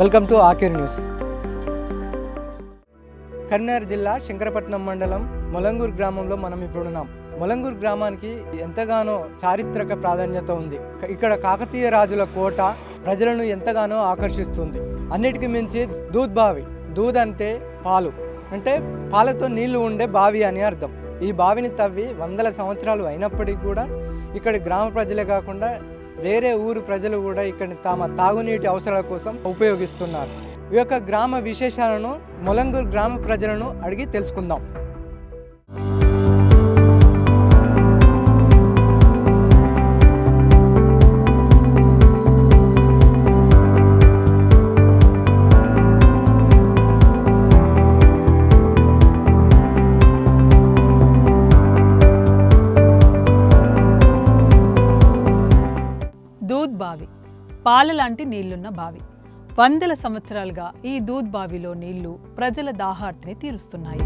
Welcome to ఆకేర్ news Karimnagar జిల్లా శంకరపట్నం మండలం మొలంగూరు గ్రామంలో మనం ఇప్పుడున్నాం మొలంగూరు గ్రామానికి ఎంతగానో చారిత్రక ప్రాధాన్యత ఉంది. ఇక్కడ కాకతీయ రాజుల కోట ప్రజలను ఎంతగానో ఆకర్షిస్తుంది. అన్నిటికీ మించి దూద్ బావి దూద్ అంటే పాలు. అంటే పాలతో నీళ్ళు ఉండే బావి అని అర్థం. ఈ బావిని తవ్వి వందల సంవత్సరాలు అయినప్పటికీ కూడా ఇక్కడ గ్రామ ప్రజలే కాకుండా వేరే ఊరు ప్రజలు కూడా ఇక్కడ తమ తాగునీటి అవసరాల కోసం ఉపయోగిస్తున్నారు. ఈ యొక్క గ్రామ విశేషాలను మొలంగూరు గ్రామ ప్రజలను అడిగి తెలుసుకుందాం. పాల లాంటి నీళ్ళున్న బావి. వందల సంవత్సరాలుగా ఈ దూద్ బావిలో నీళ్ళు ప్రజల దాహార్తిని తీరుస్తున్నాయి.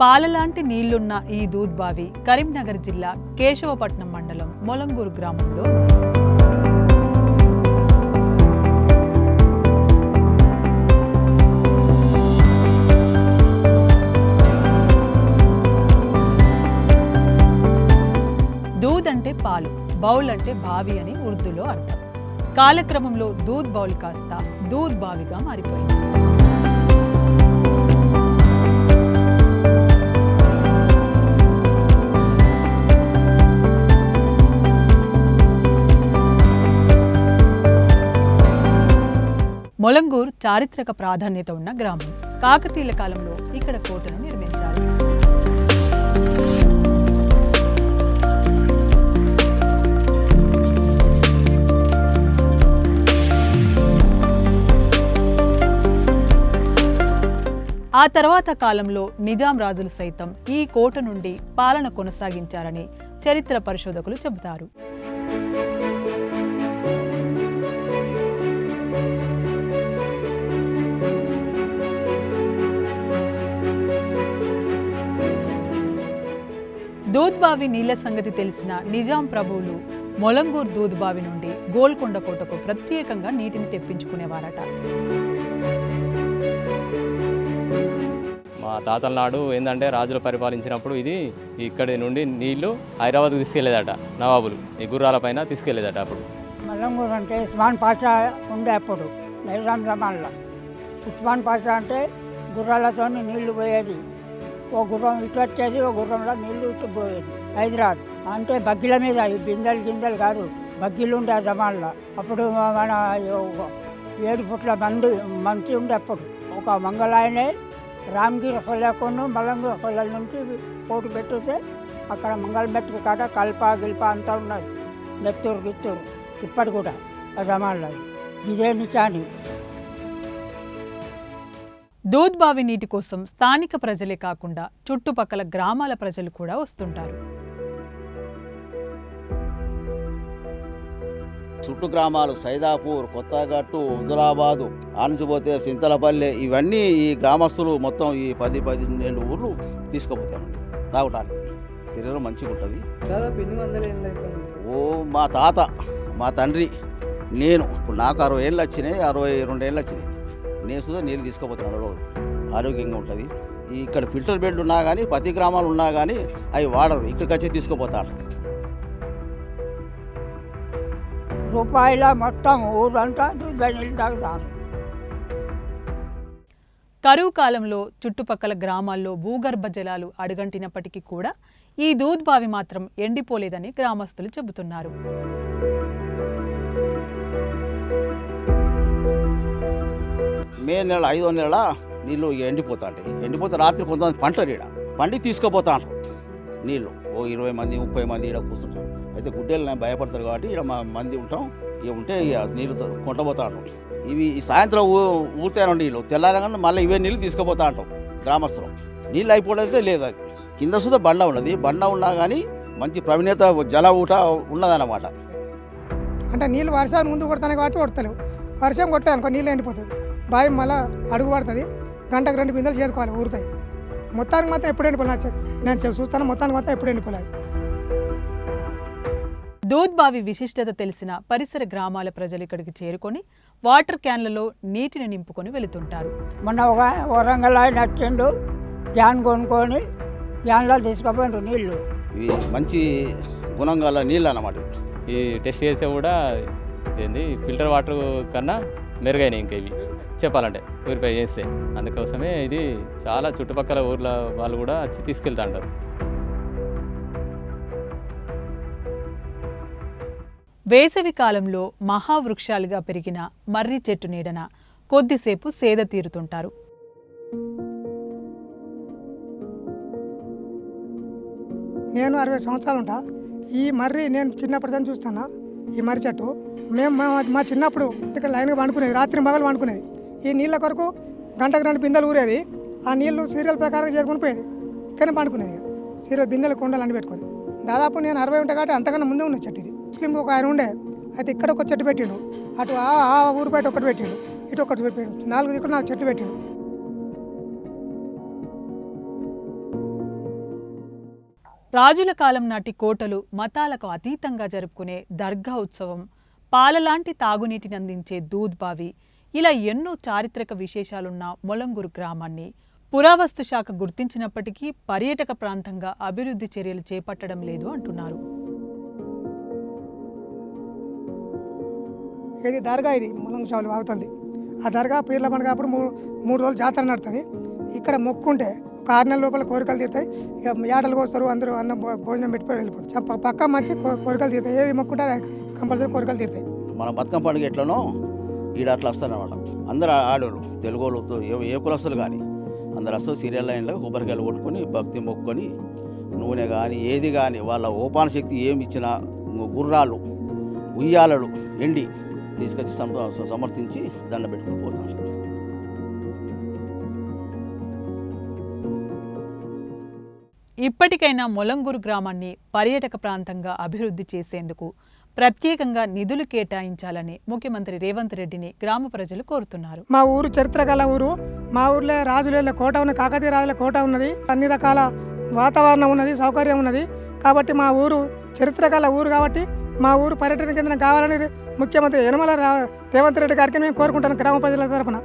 పాలలాంటి నీళ్ళున్న ఈ దూద్ బావి కరీంనగర్ జిల్లా కేశవపట్నం మండలం మొలంగూరు గ్రామంలో ఉంది. దూద్ అంటే పాలు బౌల్ అంటే బావి అని ఉర్దూలో అర్థం. కాలక్రమంలో దూద్ బౌల్ కాస్త దూద్ బావిగా మారిపోయింది. మొలంగూర్ చారిత్రక ప్రాధాన్యత ఉన్న గ్రామం. కాకతీయుల కాలంలో ఇక్కడ కోటను నిర్మించారు. ఆ తర్వాత కాలంలో నిజాం రాజులు సైతం ఈ కోట నుండి పాలన కొనసాగించారని చరిత్ర పరిశోధకులు చెబుతారు. దూద్బావి నీళ్ళ సంగతి తెలిసిన నిజాం ప్రభువులు మొలంగూర్ దూద్బావి నుండి గోల్కొండ కోటకు ప్రత్యేకంగా నీటిని తెప్పించుకునేవారట. మా తాతల నాడు ఏంటంటే రాజులు పరిపాలించినప్పుడు ఇది ఇక్కడి నుండి నీళ్ళు హైదరాబాద్కు తీసుకెళ్ళేదట నవాబులు. ఈ గుర్రాల పైన తీసుకెళ్ళేదట అప్పుడు. మల్లంగూరు అంటే ఉస్మాన్ పాషా ఉండే అప్పుడు నైజాం జమాన్లో ఉస్మాన్ పాషా అంటే గుర్రాలతో నీళ్ళు పోయేది. ఓ గుర్రం ఇటు వచ్చేది ఓ గుర్రంలో నీళ్ళు ఇటు పోయేది. హైదరాబాద్ అంటే బగ్గిల మీద ఈ బిందెలు గిందెలు కాదు బగ్గిలు ఉండే ఆ జమాన్లో అప్పుడు మన ఏడు పుట్ల మంది మంచి ఉండే అప్పుడు. ఒక మంగళాయనే రామగిరి కొల్లేకుండా మలంగిరి కొల్లల నుంచి పోటీ పెట్టితే అక్కడ మంగళమెట్టుకి కాడ కల్ప గిల్ప అంతా ఉన్నది. నెత్తూరు గిత్తూరు. ఇప్పటి కూడా రమాల్లో ఇదే నిచాని దూద్బావి నీటి కోసం స్థానిక ప్రజలే కాకుండా చుట్టుపక్కల గ్రామాల ప్రజలు కూడా వస్తుంటారు. చుట్టు గ్రామాలు సైదాపూర్ కొత్తగట్టు హుజరాబాదు ఆనుచిపోతే సింతలపల్లె ఇవన్నీ ఈ గ్రామస్తులు మొత్తం ఈ పది పదిహేను ఊర్లు తీసుకుపోతారండి తాగటానికి శరీరం మంచిగా ఉంటుంది. ఓ మా తాత మా తండ్రి నేను ఇప్పుడు నాకు అరవై ఏళ్ళు వచ్చినాయి అరవై రెండు ఏళ్ళు వచ్చినాయి. నేను సుధా నీళ్ళు తీసుకుపోతున్నాను రోజు. ఆరోగ్యంగా ఉంటుంది. ఇక్కడ ఫిల్టర్ బెడ్ ఉన్నా కానీ ప్రతి గ్రామాలు ఉన్నా కానీ అవి వాడరు. ఇక్కడికి వచ్చి తీసుకుపోతారు. రూపాయల మొత్తం ఊరంతా నీళ్ళు తాగుతారు. కరువు కాలంలో చుట్టుపక్కల గ్రామాల్లో భూగర్భ జలాలు అడుగంటినప్పటికీ కూడా ఈ దూద్బావి మాత్రం ఎండిపోలేదని గ్రామస్తులు చెబుతున్నారు. మే నెల ఐదో నెల నీళ్ళు ఎండిపోతాయి ఎండిపోతే రాత్రి కొంతమంది పంటలు ఈడ. పండి తీసుకుపోతాంటారు నీళ్ళు ఓ ఇరవై మంది ముప్పై మంది ఈడ కూర్చుంటారు. అయితే గుడ్డెలు భయపడతారు కాబట్టి ఇక్కడ మంది ఉంటాం. ఇక ఉంటే నీళ్ళు నీళ్ళు ఉంటాం ఇవి సాయంత్రం ఊ ఊరుతాయి నీళ్ళు. తెల్లారంగా మళ్ళీ ఇవే నీళ్ళు తీసుకుపోతా ఉంటాం గ్రామస్తులం. నీళ్ళు అయిపోవడైతే లేదు అది. కింద సుధా బండ ఉన్నది. బండ ఉన్నా కానీ మంచి ప్రవీణత జల ఊట ఉన్నదన్నమాట. అంటే నీళ్ళు వర్షాలు ముందు కొడతాను కాబట్టి కొడతలేవు. వర్షం కొట్టలేదు అనుకో నీళ్ళు ఎండిపోతుంది బావి మళ్ళీ అడుగు పడుతుంది. గంటకు రెండు బిందెలు చేరుకోవాలి ఊరుతాయి. మొత్తానికి మాత్రం ఎప్పుడు ఎండిపోలేదు నేను చూస్తాను మొత్తానికి మాత్రం ఎప్పుడు ఎండిపోలేదు. దూద్బావి విశిష్టత తెలిసిన పరిసర గ్రామాల ప్రజలు ఇక్కడికి చేరుకొని వాటర్ క్యాన్లలో నీటిని నింపుకొని వెళుతుంటారు. మొన్న ఒక వరంగల్ ఆయన వచ్చిండు క్యాన్ కొనుక్కొని క్యాన్లో తీసుకుపోయిండు నీళ్ళు. ఇవి మంచి గుణం గల నీళ్ళు అన్నమాట. ఈ టెస్ట్ చేస్తే కూడా ఏంది ఫిల్టర్ వాటర్ కన్నా మెరుగైనాయి ఇంకా ఇవి. చెప్పాలంటే ప్యూరిఫై చేస్తే. అందుకోసమే ఇది చాలా చుట్టుపక్కల ఊర్ల వాళ్ళు కూడా వచ్చి తీసుకెళ్తా అంటారు వేసవి కాలంలో మహావృక్షాలుగా పెరిగిన మర్రి చెట్టు నీడన కొద్దిసేపు సేద తీరుతుంటారు. నేను అరవై సంవత్సరాలు ఉంటా. ఈ మర్రి నేను చిన్నప్పటి నుంచి చూస్తాను. ఈ మర్రి చెట్టు మేము మా మా చిన్నప్పుడు ఇక్కడ లైన్గా వండుకునేది రాత్రి పగలు వండుకునేది ఈ నీళ్ళ కొరకు గంటకు రెండు బిందెలు ఊరేది. ఆ నీళ్ళు సీరియల్ ప్రకారం చేసుకుని పోయేది. కానీ పండుకునేది. సీరియల్ బిందెలు కొండలు అండి పెట్టుకొని. దాదాపు నేను అరవై ఉంటా కాబట్టి అంతకన్నా ముందే ఉన్న చెట్టు ఇది. ముస్లిం ఒక ఆయన ఉండే. అయితే ఇక్కడ ఒక చెట్టు పెట్టిండు. అటు ఆ ఆ ఊరు బయట ఒకటి పెట్టిండు. ఇటు ఒకటి పెట్టిండు. నాలుగు దిక్కులు నాలుగు చెట్లు పెట్టిండు. రాజుల కాలం నాటి కోటలు మతాలకు అతీతంగా జరుపుకునే దర్గా ఉత్సవం పాలలాంటి తాగునీటిని అందించే దూద్ బావి ఇలా ఎన్నో చారిత్రక విశేషాలున్న మొలంగూరు గ్రామాన్ని పురావస్తు శాఖ గుర్తించినప్పటికీ పర్యాటక ప్రాంతంగా అభివృద్ధి చర్యలు చేపట్టడం లేదు అంటున్నారు. ఇది దర్గా ఇది ములంగ షావులు ఆ దర్గా పీర్ల పండుగ అప్పుడు మూడు మూడు రోజులు జాతర నడుతుంది. ఇక్కడ మొక్కుంటే ఒక ఆరు నెలల లోపల కోరికలు తీరుతాయి. ఇక ఏటలు కోస్తారు అందరూ అన్న భోజనం పెట్టుకొని వెళ్ళిపోతారు. పక్క మంచి కోరికలు తీరుతాయి. ఏది మొక్కుంటే అది కంపల్సరీ కోరికలు తీరుతాయి. మన బతుకమ్మ పండుగ ఎట్లనో ఈడ అట్లా వస్తారనమాట అందరు ఆడోళ్ళు తెలుగు వాళ్ళు ఏ ఏ కులస్తులు కానీ అందరు వస్తారు సీరియల్ లైన్లో కొబ్బరికాయలు కొట్టుకొని భక్తి మొక్కుకొని నూనె కానీ ఏది కానీ వాళ్ళ ఓపాన శక్తి ఏమి ఇచ్చినా గుర్రాలు ఉయ్యాలలు ఎండి తీసుకొచ్చి సమ- సమర్థించి దండ పెట్టుకొని పోతారు ఇప్పటికైనా మొలంగూరు గ్రామాన్ని పర్యాటక ప్రాంతంగా అభివృద్ధి చేసేందుకు ప్రత్యేకంగా నిధులు కేటాయించాలని ముఖ్యమంత్రి రేవంత్ రెడ్డిని గ్రామ ప్రజలు కోరుతున్నారు. మా ఊరు చరిత్ర గల ఊరు. మా ఊర్లో రాజుల కోట ఉన్నది కాకతీయ రాజుల కోట ఉన్నది. అన్ని రకాల వాతావరణం ఉన్నది సౌకర్యం ఉన్నది. కాబట్టి మా ఊరు చరిత్ర గల ఊరు కాబట్టి మా ఊరు పర్యటన కేంద్రం కావాలని ముఖ్యమంత్రి యనమల రేవంత్ రెడ్డి గారికి మేము కోరుకుంటాను గ్రామ ప్రజల తరపున.